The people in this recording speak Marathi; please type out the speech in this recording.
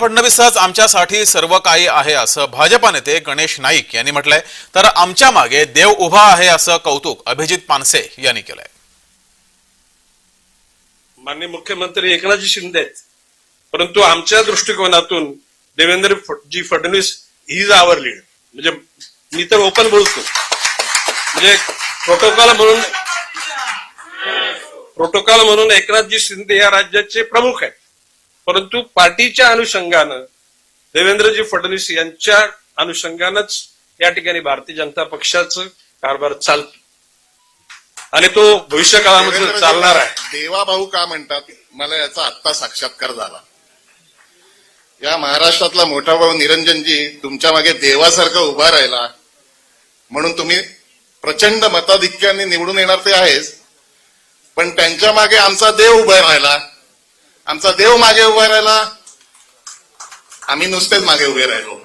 फडणवीसच आमच्यासाठी सर्व काही आहे असं भाजपा नेते गणेश नाईक यांनी म्हटलंय. तर आमच्या मागे देव उभा आहे असं कौतुक अभिजित पानसे यांनी केलंय. माननीय मुख्यमंत्री एकनाथजी शिंदे आहेत. परंतु आमच्या दृष्टिकोनातून Devendra ji Fadnavis he is our lead म्हणजे मी तर ओपन बोलतो. म्हणजे प्रोटोकॉल म्हणून प्रोटोकॉल म्हणून एकनाथजी शिंदे या राज्याचे प्रमुख आहेत. परंतु पार्टीच्या अनुषंगानं देवेंद्रजी फडणवीस यांच्या अनुषंगानंच या ठिकाणी भारतीय जनता पक्षाचं कारभार चालतो. आणि तो भविष्य काळामध्ये चालणार आहे. देवा भाऊ का म्हणतात? मला याचा आत्ता साक्षात्कार झाला. या महाराष्ट्रातला मोठा भाऊ निरंजनजी तुमच्या मागे देवासारखा उभा राहिला. म्हणून तुम्ही प्रचंड मताधिक्याने निवडून येणार ते आहेच. पण त्यांच्या मागे आमचा देव उभा राहिला. आमचा देव मागे उभा राहिला. आम्ही नुसतेच मागे उभे राहिलो.